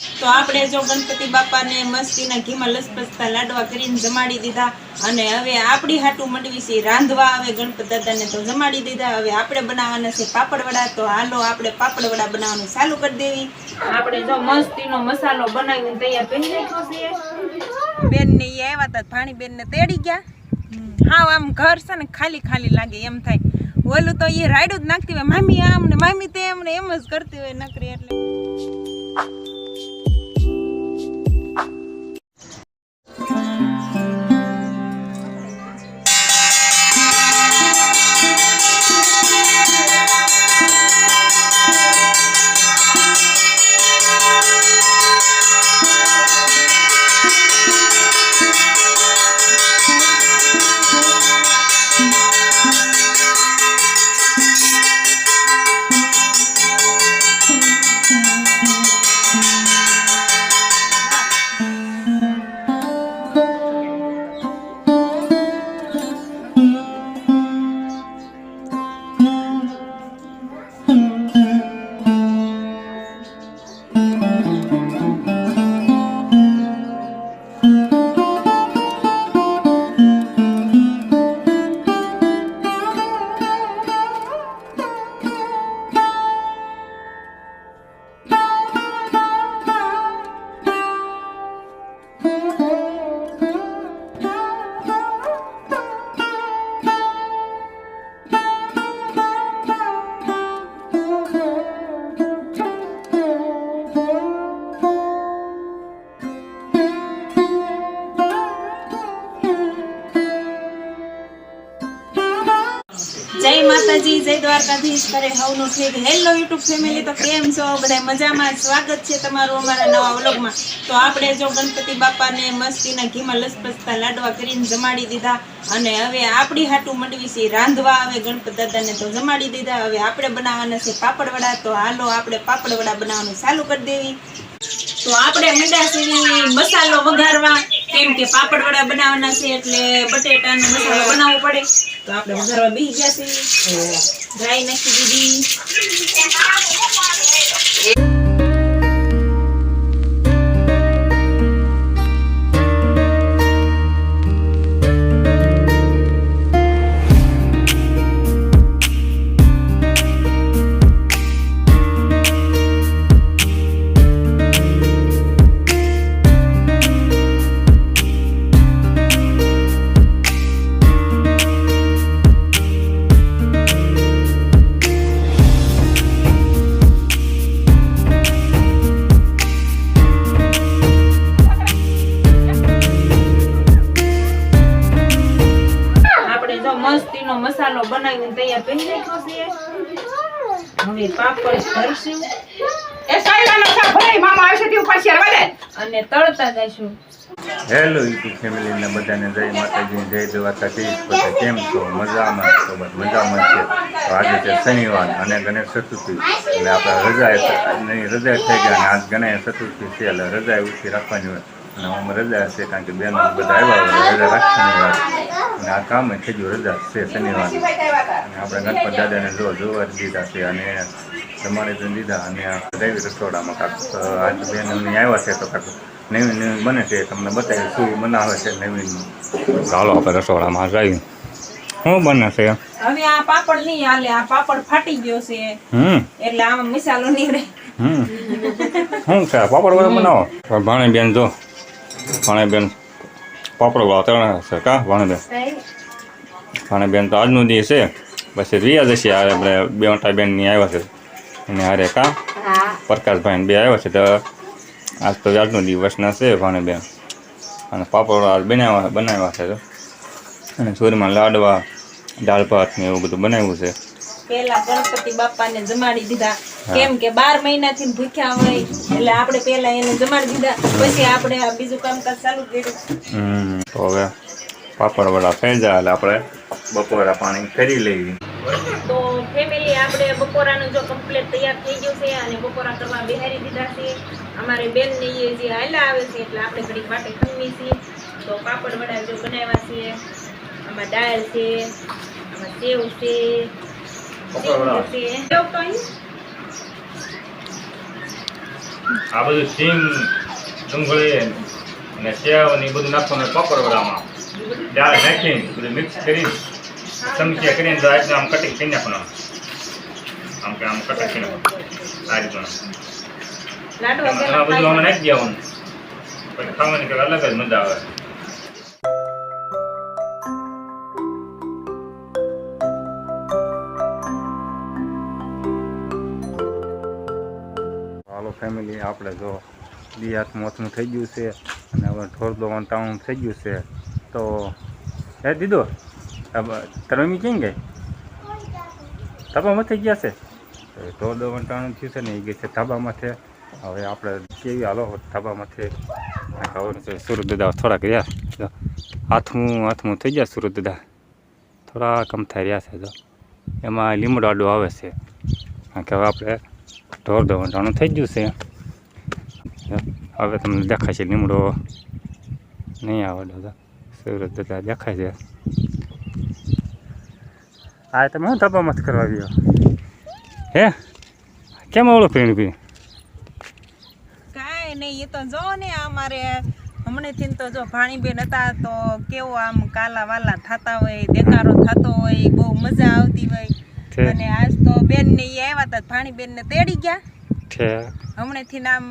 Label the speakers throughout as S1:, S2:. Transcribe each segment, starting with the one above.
S1: તો આપણે જો ગણપતિ બાપાને મસ્તીના ઘીમાં લસપસતા લાડવા કરીને જમાડી દીધા અને હવે આપણી હાટું મંડવી છે, રાંધવા હવે ગણપત દાદાને તો જમાડી દીધા. હવે આપણે બનાવવાના છે પાપડવડા. તો હાલો આપણે પાપડવડા બનાવવાનું ચાલુ કરી દેવી. આપણે જો મસ્તીનો મસાલો બનાવીને તૈયાર કરી નાખ્યો છે. બેન ને ઈ આવ્યા હતા ભાણી તેડી ગયા. હા આમ ઘર છે ને ખાલી ખાલી લાગે એમ થાય. ઓલું તો એ રાયડું જ નાખતી હોય. મામી આમ ને મામી તેમ ને એમ જ કરતી હોય નકરી એટલે. જય દ્વારકાધીશ કરે, હવનો ઠેક હેલો યુટ્યુબ ફેમિલી તો કેમ છો? બધા મજામાં? સ્વાગત છે તમારું અમારા નવા વ્લોગમાં. તો આપણે જો ગણપતિ બાપાને મસ્તીના ઘીમાં લસપસતા લાડવા કરીને જમાડી દીધા અને હવે આપણી હાટું મંડવી છે રાંધવા હવે ગણપત દાદાને તો જમાડી દીધા. હવે આપણે બનાવવાના છે પાપડવડા. તો હાલો આપણે પાપડવડા બનાવવાનું ચાલુ કરી દેવી. તો આપણે મીંડા મસાલો વઘારવા. કેમ કે પાપડ વડા બનાવવાના છે એટલે બટેટાનો મસાલો બનાવવો પડે. તો આપણે વઘારવા બેસી ગયા છે ડ્રાય નાખી દીધી બનાવીને તૈયાર કરી નાખ્યો છે. હવે પાપડ ભરશું.
S2: એ સાયલાનો શાક ભરાય, મામા આવશે તે ઉપર શેરવા દે.
S1: અને
S3: હેલો યુટ્યુબ ફેમિલીને બધાને જય માતાજી જય દ્વારકાધીશ બધા કેમ છો? મજામાં છો જ મજામાં છે. તો આજે છે શનિવાર અને ગણેશ ચતુર્થી. એટલે આપણે રજા નહીં રજા થઈ ગયા અને આજ ગણેશ ચતુર્થી છે. એટલે રજા ઉઠી રાખવાની હોય. અને આમાં રજા છે કારણ કે બેનો બધા આવ્યા હોય. રજા રાખવાની હોય. અને આ કામ થઈ ગયું રજા છે શનિવાર આપણે ગણપત દાદાને જો જોવા જ દીધા છે અને તમારે જ દીધા અને દૈવી રસોડામાં કાંક આજ બેન અમને આવ્યા છે તો કાંક નવીન નવીન બને છે તમને બતાવી શું બનાવે છે નવીન. ચાલો આપણે રસોડામાં જઈએ. શું બને છે?
S1: હવે આ પાપડ નહીં હાલે આ પાપડ ફાટી ગયો છે.
S3: હમ.
S1: એટલે આમાં મસાલો નીકળે.
S3: હમ. શું છે? પાપડ વડે બનાવો? ભાણે બેન જો ભાણે બેન પાપડ વાળા ત્રણ છે કા ભાણે બેન ભાણે બેન તો આજનો દિવસ છે. પછી રિયા જશે આ આપણે બે મોટા બેનની આવ્યા છે. અને હારે કા? પ્રકાશભાઈને બે આવ્યા છે તો આજ તો આજનો દિવસના છે ભાણે બેન અને પાપડ બનાવ્યા બનાવ્યા છે તો. અને ચોરીમાં લાડવા દાળ ભાત ને એવું બધું બનાવ્યું છે.
S1: પેલા ગણપતિ બાપાને જમાડી દીધા. કેમ કે બાર મહિનાથી ભૂખ્યા હોય એટલે આપણે પેલા એને જમાડી દીધા. પછી આપણે આ બીજું કામકાજ ચાલુ કર્યું.
S3: હમ તો હવે પાપડ વડા થઈ જાય એટલે આપણે બપોરા પાણી કરી લઈએ.
S1: તો ફેમિલી આપણે બપોરાનું જો કમ્પ્લેટ તૈયાર થઈ ગયું છે અને બપોરા કરવા બિહારી દીધા છે. અમારે બેનને એ જે હાલા આવે છે એટલે આપણે ઘડીક માટે ખમી છીએ. તો પાપડ વડા જો બનાવ્યા છે આમાં દાળ છે આમાં સેવ છે સેવ તો
S3: આ બધું સિંગ ડુંગળી અને સેવ ને બધું નાખવાનું કોપરવડામાં દાળ નાખીને બધું મિક્સ કરીને ચમચીયા કરીને તો આ રીતના આમ કટિંગ કરી નાખવાનું. આમ કે આમ કટિંગ કરી નાખવાનું. આ રીતના.
S1: લાડવા
S3: બધું આમાં નાખી દેવાનું. પછી ખાવાની કંઈક અલગ જ મજા આવે. હાલો ફેમિલી આપણે જો દિયાત હાથ મોથનું થઈ ગયું છે અને હવે ઢોર દોવાનું ટાઉન થઈ ગયું છે. તો એ દીધો? તારે મમ્મી ક્યાં ગઈ ધાબામાં થઈ ગયા છે તો ઢોર દોવાનું ટાણું થયું છે ને એ ગઈ છે ધાબામાંથી હવે આપણે કેવી હાલો ધાબામાંથી ખાવાનું છે સુરત દાદા થોડાક રહ્યા હાથમું હાથમું થઈ ગયા સુરત દાદા થોડા કમ થઈ રહ્યા છે જો એમાં લીમડાડો આવે છે કારણ કે હવે આપણે ઢોર દવંટાણું થઈ ગયું છે હવે તમને દેખાય છે લીમડો નહીં આવે દાદા સુરત દાદા દેખાય છે આ તમે શું મત કરવા આવ્યો? હે? કેમ ઓળખ પીણી પી
S1: કાંઈ નહીં એ તો જો ને અમારે હમણાંથી તો જો ભાણીબેન હતા તો કેવો આમ કાલા વાલા થતા હોય દેકારો થતો હોય બહુ મજા આવતી હોય. અને આજ તો બેન ને એ આવ્યા હતા ભાણીબેન ને તેડી ગયા. હમણાંથી આમ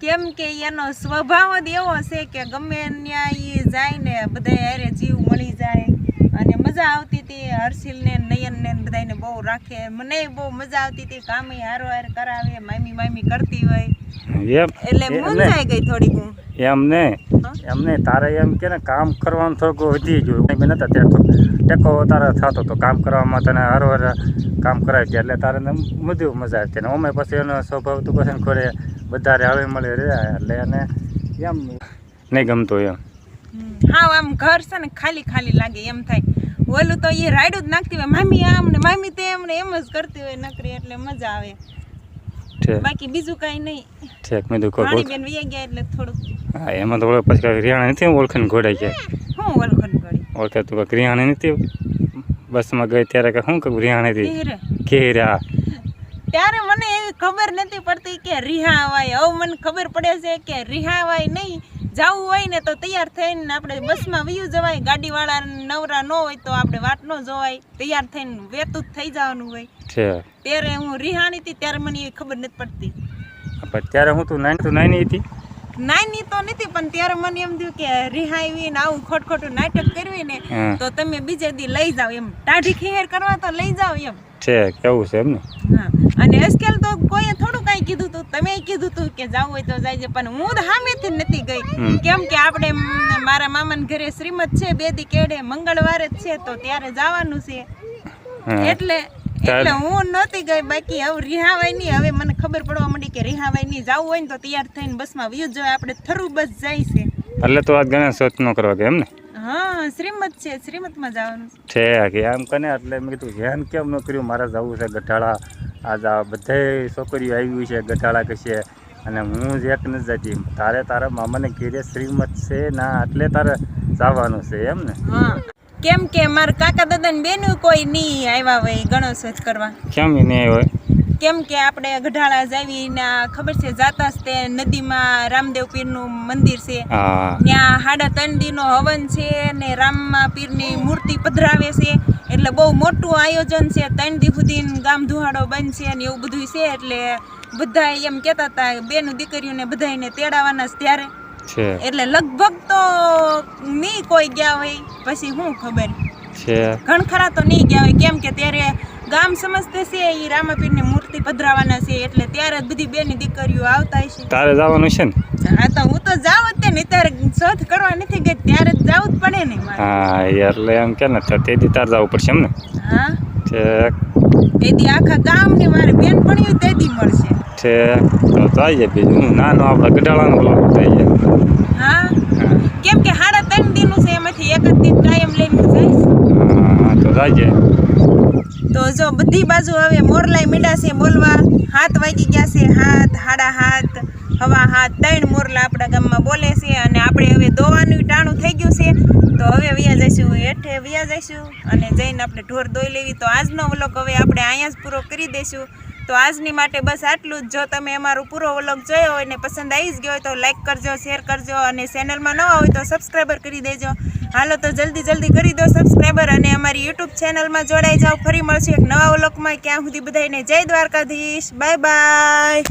S1: કેમ કે એનો સ્વભાવ જ એવો છે કે ગમે ત્યાં જાય ને બધા હારે જીવ મળી જાય. મજા આવતી હતી. હર્ષિલને ને નયન ને બધાને બહુ રાખે. મને બહુ મજા આવતી હતી. કામે હારો હાર કરાવે મામી મામી કરતી હોય.
S3: એમ
S1: એટલે મૂંઝાઈ ગઈ થોડીક હું.
S3: એમ ને તારે એમ કે ને કામ કરવાનું થોડુંક વધી ગયું. કંઈ નતા તો ટેકો તારે થતો તો કામ કરવામાં તને હર હર કામ કરાવી દે એટલે તારે બધું મજા આવતી ને અમે પછી એનો સ્વભાવ તું પછી ખોરે બધા હવે મળે રહ્યા. એટલે એને એમ નહીં ગમતો એમ.
S1: હા આમ ઘર છે ને ખાલી ખાલી લાગે. એમ થાય. ઓલું તો એ રાયડું જ નાખતી હોય. મામી આમ ને મામી તેમ ને એમ જ કરતી હોય નકરી એટલે મજા આવે. બાકી બીજું કાંઈ નહીં.
S3: ઠેક મેં દુખો કોઈ
S1: બેન વૈયા ગયા એટલે થોડું
S3: હા એમાં તો પછી કાંઈ રિયાણા નથી ઓળખાણ ઘોડાઈ જાય
S1: હું ઓળખન ઘોડી.
S3: ઓળખે તું કાંઈક રિયાણા નથી બસમાં ગઈ ત્યારે કે શું કહું રિયાણા હતી? કેરા
S1: ત્યારે મને એવી ખબર નથી પડતી કે રિહાવાય. હવે મને ખબર પડે છે કે રિહાવાય નહીં. જવું હોય ને તો તૈયાર થઈને આપણે બસમાં વયું જવાય. ગાડીવાળા નવરા ન હોય તો આપણે વાટ ન જોવાય. તૈયાર થઈને વેતું જ થઈ જવાનું હોય. ત્યારે હું રિહાણી હતી ત્યારે મને એ ખબર નથી પડતી.
S3: ત્યારે હું તું નાની તું નાની હતી?
S1: નાની તો નથી પણ ત્યારે મને એમ થયું કે રિહાવી ને આવું ખોટ ખોટું નાટક કરવી ને તો તમે બીજે દી લઈ જાઓ એમ. ટાઢી ખેર કરવા તો લઈ જાઓ એમ.
S3: છે કેવું છે એમ ને?
S1: હા. અને એસ્કેલ તો કોઈ થોડું કાંઈ કીધું તું તમે કીધું તું કે જવું હોય તો જાયજે પણ હું સામેથી નથી ગઈ. કેમ કે આપણે મારા મામાના ઘરે શ્રીમત છે બે દી કેડે મંગળવારે જ છે તો ત્યારે જવાનું છે. એટલે એટલે હું નહોતી ગઈ બાકી હવે રિહાવાય નહીં. હવે મને ખબર પડવા માંડી કે રિહાવાય નહીં. જવું હોય ને તો તૈયાર થઈને બસમાં વ્યૂ જવાય આપણે થરું બસ જાય છે.
S3: એટલે તો આ ગણેશ નો કરવા કે એમ ને?
S1: હા શ્રીમત છે શ્રીમદમાં જવાનું છે.
S3: કે એમ કને એટલે મેં કીધું ધ્યાન કેમ ન કર્યું? મારે જવું છે ગઠાળા આજ આ બધાય છોકરીઓ આવી છે ગઢાળા કશે. અને હું જ એક નથી જતી. તારે તારા મામાને ઘેરે શ્રીમત છે ના એટલે તારે જવાનું છે એમ ને?
S1: કેમ કે મારા કાકા દાદા ને બેનું કોઈ નહીં આવ્યા હોય ગણેશ કરવા.
S3: કેમ નહીં હોય?
S1: કેમ કે આપણે ગઢાળા જાવીને ખબર છે જાતા તે નદીમાં રામદેવ પીરનું મંદિર છે. ત્યાં સાડા ત્રણ દીનો હવન છે ને રામમાં પીરની મૂર્તિ પધરાવે છે. એટલે બહુ મોટું આયોજન છે. ત્રણ દી સુધી ગામ ધુહાડો બંધ છે ને એવું બધું છે. એટલે બધા એમ કહેતા હતા બેનું દીકરીઓને બધાને તેડાવાના જ ત્યારે. એટલે લગભગ તો નહીં કોઈ ગયા હોય પછી શું ખબર.
S3: છે.
S1: ઘણ ખરા તો નહીં ગયા હોય. કેમ કે ત્યારે ગામ સમજતે છે એ રામાપીરની મૂર્તિ પધરાવાના છે એટલે ત્યારે જ બધી બેની દીકરીઓ આવતા છે.
S3: તારે જવાનું છે ને?
S1: હા તો હું તો જાવ જ તે નહીં ત્યારે શોધ કરવા નથી ગઈ ત્યારે જ જવું જ પડે ને
S3: હા એટલે એમ કે ને તો તે દી તારે જવું પડશે એમ ને?
S1: હા.
S3: છે
S1: દી આખા ગામની મારે બેન પણ દી મળશે.
S3: છે તો જઈએ બીજું નાનો આપણે ગઢાળાનો બ્લોક થઈ જાય
S1: હા. કેમ કે સાડા ત્રણ દીનું છે એમાંથી એક જ દિન કાયમ લઈને જઈશ.
S3: હા તો જઈએ
S1: તો જો બધી બાજુ હવે મોરલાઈ મીડા છે બોલવા. હાથ વાગી ગયા છે હાથ, હાડા હાથ, હવા હાથ, ત્રણ મોરલા આપણા ગામમાં બોલે છે અને આપણે હવે દોવાનું ટાણું થઈ ગયું છે. તો હવે વ્યા જઈશું, હેઠે વ્યા જઈશું અને જઈને આપણે ઢોર દોઈ લેવી. તો આજનો વ્લોગ હવે આપણે અહીંયા જ પૂરો કરી દઈશું. તો આજની માટે બસ આટલું જ. જો તમે અમારો પૂરો વ્લોગ જોયો હોય ને પસંદ આવી જ ગયો હોય તો લાઈક કરજો શેર કરજો અને ચેનલમાં ન હોય તો સબસ્ક્રાઈબર કરી દેજો. હાલો તો જલ્દી જલ્દી કરી દો સબસ્ક્રાઈબર અને અમારી યુટ્યુબ ચેનલમાં જોડાઈ જાઓ. ફરી મળશે એક નવા ઓલોકમાં ક્યાં સુધી બધાને જય દ્વારકાધીશ. Bye bye